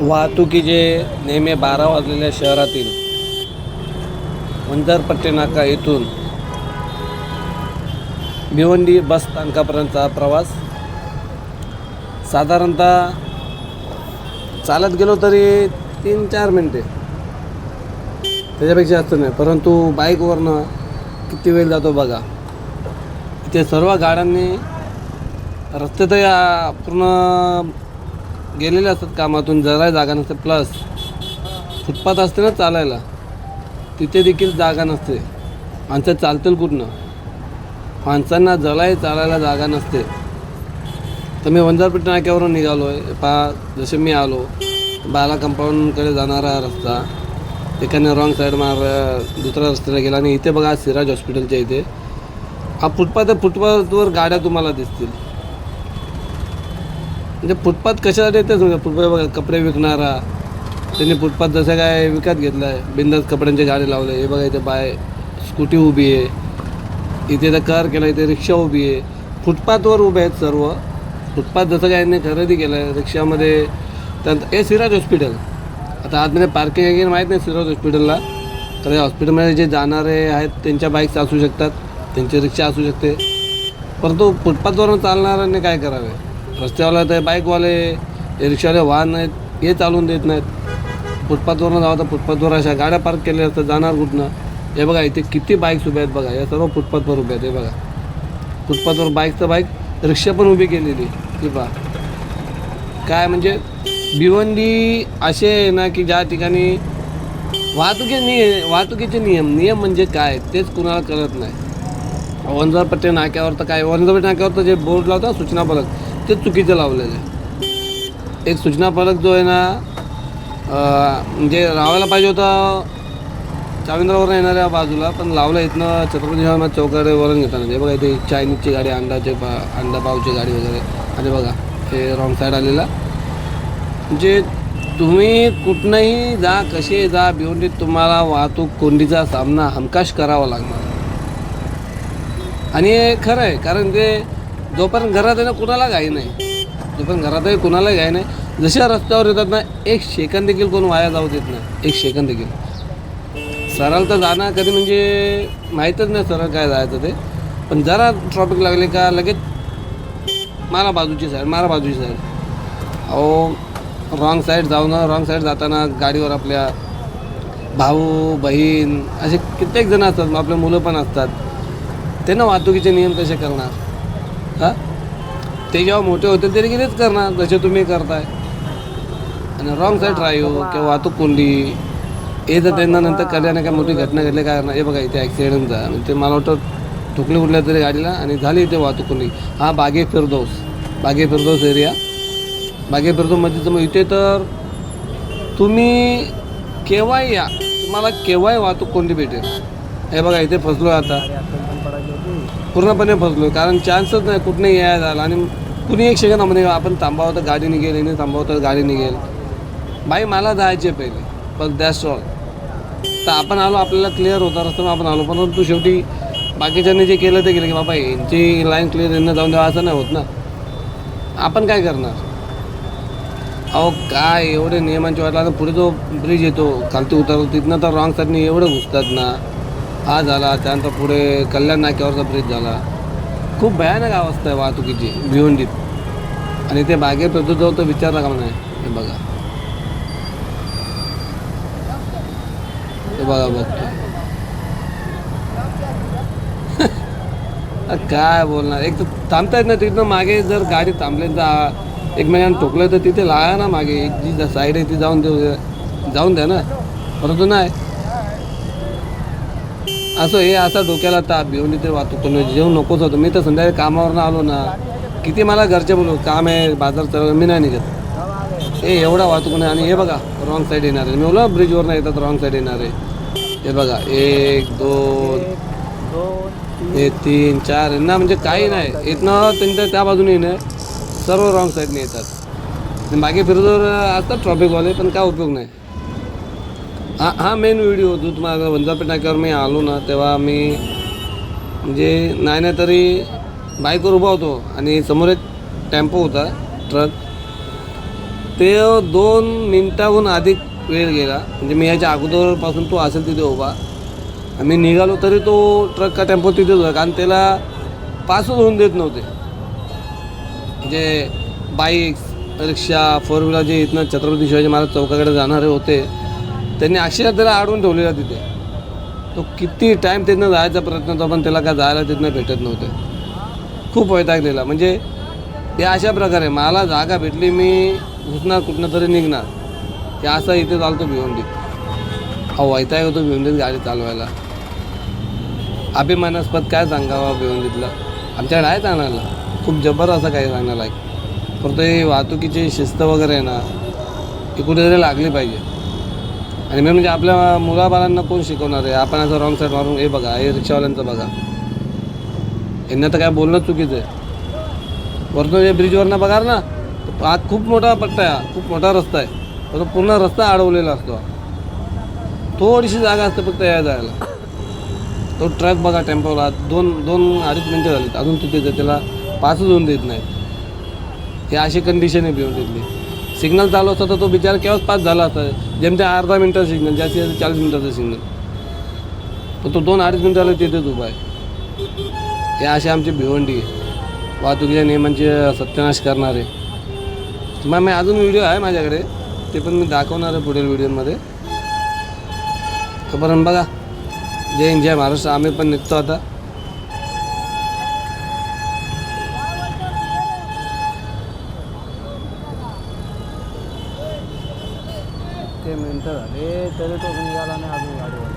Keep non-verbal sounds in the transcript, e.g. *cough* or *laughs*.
वाहतुकीचे नेहमी बारा वाजलेल्या शहरातील वंजारपट्टी नाका येथून भिवंडी बस स्थानकापर्यंतचा प्रवास. साधारणतः चालत गेलो तरी तीन चार मिनटे. त्याच्यापेक्षा जास्त नाही परंतु बाईकवरनं किती वेळ जातो बघा. इथे सर्व गाड्यांनी रस्ते तर या पूर्ण गेलेले असतात कामातून जरा जागा नसते. प्लस फुटपाथ असते ना चालायला. तिथे देखील जागा नसते. माणसं चालतील कुठनं? माणसांना जलाही चालायला जागा नसते. तर मी वंजारपेठ नाक्यावरून निघालो आहे पा जसे मी आलो बाला कंपाऊंडकडे जाणारा रस्ता. एकाने रॉंग साईड मार दुसऱ्या रस्त्याला गेला. आणि इथे बघा सिराज हॉस्पिटलच्या इथे. हा फुटपाथ आहे फुटपाथवर गाड्या तुम्हाला दिसतील. म्हणजे फुटपाथ कशासाठी येते समजा फुटपाथ बघा कपडे विकणारा. त्यांनी फुटपाथ जसं काय विकत घेतला आहे बिंदास कपड्यांचे गाडी लावले हे बघा इथे बाय स्कूटी उभी आहे. इथे तर कार केला इथे रिक्षा उभी आहे. फुटपाथवर उभे आहेत सर्व. फुटपाथ जसं काय यांनी खरेदी केलं आहे रिक्षामध्ये. त्यानंतर हे सिराज हॉस्पिटल. आता आतमध्ये पार्किंग वगैरे माहीत नाही सिराज हॉस्पिटलला. तर या हॉस्पिटलमध्ये जे जाणारे आहेत त्यांच्या बाईक्स असू शकतात. त्यांची रिक्षा असू शकते. परंतु फुटपाथवरून चालणाऱ्यांनी काय करावे? रस्त्यावाला तर बाईकवाले रिक्षावाले वाहन आहेत हे चालवून देत नाहीत. फुटपाथवरून जावं तर फुटपाथवर अशा गाड्या पार्क केल्या असतात जाणार कुठनं? हे बघा इथे किती बाईक्स उभ्या आहेत बघा या सर्व फुटपाथवर उभ्या आहेत हे बघा. फुटपाथवर बाईक तर बाईक रिक्षा पण उभी केलेली ती पहा. काय म्हणजे भिवंडी असे आहे ना की ज्या ठिकाणी वाहतुकी निय वाहतुकीचे नियम नियम म्हणजे काय तेच कुणाला कळत नाही. वंजारपट्टे नाक्यावर तर काय वंजारपट्टे नाक्यावर तर जे बोर्ड लावतात सूचना फलक ते चुकीचं लावलेलं आहे. एक सूचना फलक जो आहे ना म्हणजे लावायला पाहिजे होता चाविंद्रावरून येणाऱ्या बाजूला पण लावलं इथनं छत्रपती शिवाजी चौकडे घेताना. हे बघा इथे चायनीजची गाडी अंडाचे पा अंडा पावची गाडी वगैरे. आणि बघा हे रॉंग साईड आलेला. म्हणजे तुम्ही कुठनंही जा कसे जा भिवंडीत तुम्हाला वाहतूक कोंडीचा सामना हमकाश करावा लागणार. आणि खरं आहे कारण ते जोपर्यंत घरात आहे ना कुणाला घाई नाही. जोपर्यंत घरात आहे कुणालाही घाई नाही. जशा रस्त्यावर येतात ना एक सेकंद देखील कोण वाया जाऊ देत नाही. एक सेकंद देखील. सरळ तर जाणं कधी म्हणजे माहीतच नाही सरळ काय जायचं ते. पण जरा ट्रॉफिक लागले का लगेच मारा बाजूची साईड मारा बाजूची साईड अहो रॉंग साईड जाऊन रॉंग साईड जाताना गाडीवर आपल्या भाऊ बहीण असे कित्येक जण असतात आपले मुलं पण असतात. त्यांना वाहतुकीचे नियम कसे करणार? हां? ते जेव्हा मोठे होतील ते देखील तेच करणार? जसे तुम्ही करताय. आणि रॉंग साईड ड्राईव्ह किंवा वाहतूक कोंडी. हे जर त्यांना नंतर कल्याने काय मोठी घटना घडली. काय करणार? हे बघा इथे ॲक्सिडेंट झाला. म्हणजे ते मला वाटतं ठुकली कुठल्या तरी गाडीला आणि झाली इथे वाहतूक कोंडी. हा बागे फिरदोस. बागे फिरदोस एरिया बागे फिरदोसमध्ये मग इथे तर तुम्ही केव्हाही या. तुम्हाला केव्हाही वाहतूक कोंडी भेटेल. हे बघा इथे फसलो आता. पूर्णपणे फसलो कारण चान्सच नाही कुठनंही यायला झाला आणि कुणी एक सेकंद आपण थांबावं तर गाडी निघेल याने थांबावं तर गाडी निघेल. बाई मला जायचे पहिले पण दॅट्स ऑल तर आपण आलो आपल्याला क्लिअर होता रस्ता आपण आलो. परंतु शेवटी बाकीच्यांनी जे केलं ते केलं की बाबा यांची लाईन क्लिअर यांना जाऊन द्यावा असं नाही होत ना. आपण काय करणार? अहो काय एवढे नियमांची वाटला आता पुढे जो ब्रिज येतो खालती उतरतो तिथनं तर रॉंग साईडने एवढं घुसतात ना. हा झाला त्यानंतर पुढे कल्याण नाक्यावरचा ब्रिज झाला. खूप भयानक अवस्था आहे वाहतुकीची भिवंडीत. आणि ते बागेपर्यंत जाऊ तर विचारला का नाही हे बघा. हे बघा बघतो. *laughs* काय बोलणार? एक तर थांबता येत ना तिथनं मागे जर गाडी थांबले तर एकमेकांना ठोकलं तर तिथे लागा ना मागे. जी साईड आहे ती जाऊन देऊ जाऊन द्या ना. परंतु नाही. असं हे असा डोक्याला ताप घेऊन इथे वाहतूक करून जेवण नकोच होतं. मी तर संध्याकाळी कामावरनं आलो ना किती मला घरचे बोलू काम आहे बाजार चालू मी नाही निघत. हे एवढा वाहतूक नाही. आणि हे बघा रॉंग साईड येणार आहे. मी ओला ब्रिजवर नाही येतात रॉंग साईड येणार आहे. हे बघा एक दोन हे तीन चार यांना म्हणजे काही नाही. इथनं त्यांच्या त्या बाजूने येणं सर्व रॉंग साईडने येतात. मागे फिरतोवर असतात ट्रॉफिकवाले पण काय उपयोग नाही. हा हा मेन व्हिडिओ जो तुम्हाला वंजापी नाक्यावर मी आलो ना तेव्हा मी म्हणजे नाही नाही तरी बाईकवर उभा होतो आणि समोर एक टेम्पो होता ट्रक ते दोन मिनिटाहून अधिक वेळ गेला. म्हणजे मी याच्या अगोदरपासून तो असेल तिथे उभा. आम्ही निघालो तरी तो ट्रक का टेम्पो तिथेच होता कारण त्याला पासच होऊन देत नव्हते. म्हणजे बाईक्स रिक्षा फोर व्हीलर जे इथनं छत्रपती शिवाजी महाराज चौकाकडे जाणारे होते त्यांनी अक्षरशः त्याला अडवून ठेवलेला तिथे. तो किती टाईम तिथनं जायचा प्रयत्न होता पण त्याला काय जायला तिथनं भेटत नव्हते. खूप वैतागलेला म्हणजे ते अशा प्रकारे मला जागा भेटली मी घुसणार कुठनं तरी निघणार. ते असं इथे चालतो भिवंडीत. हा वैताग होतो भिवंडीत गाडी चालवायला. अभिमानास्पद काय सांगावा भिवंडीतला? आमच्याकडे आहे सांगायला खूप जबर असं काही सांगण्याला आहे हे वाहतुकीची शिस्त वगैरे आहे ना ती कुठेतरी लागली पाहिजे. आणि मी म्हणजे आपल्या मुलाबाळांना कोण शिकवणार आहे? आपण असं रॉंग साईड मारून हे बघा हे रिक्षावाल्यांचं बघा. यांना तर काय बोलणं चुकीचं आहे. वरतून जे ब्रिजवरनं बघा ना आत हा खूप मोठा पट्टा आहे हा खूप मोठा रस्ता आहे. पण तो पूर्ण रस्ता अडवलेला असतो थोडीशी जागा असते फक्त या जायला तो ट्रक बघा टेम्पोला दोन दोन अडीच मिनटं झालीत अजून तिथे त्याला पाचच होऊन देत नाही. हे अशी कंडिशन आहे भिवंडीतली सिग्नल चालू असतं तर तो बिचारा केव्हाच पास झाला असता? जेमते अर्धा मिनटाचं सिग्नल जास्तीत जास्त चाळीस मिनटाचं सिग्नल पण तो दोन अडीच मिनटाला तिथेच उभा आहे. हे अशी आमची भिवंडी आहे. वाहतुकीच्या नियमांचे सत्यानाश करणारे. मग मी अजून व्हिडिओ आहे माझ्याकडे. ते पण मी दाखवणार आहे पुढील व्हिडिओमध्ये तोपर्यंत बघा. जय हिंद जय महाराष्ट्र. आम्ही पण निघतो आता. ते मिनटं झाले तरी तो निघाला नाही अजून गाडीवर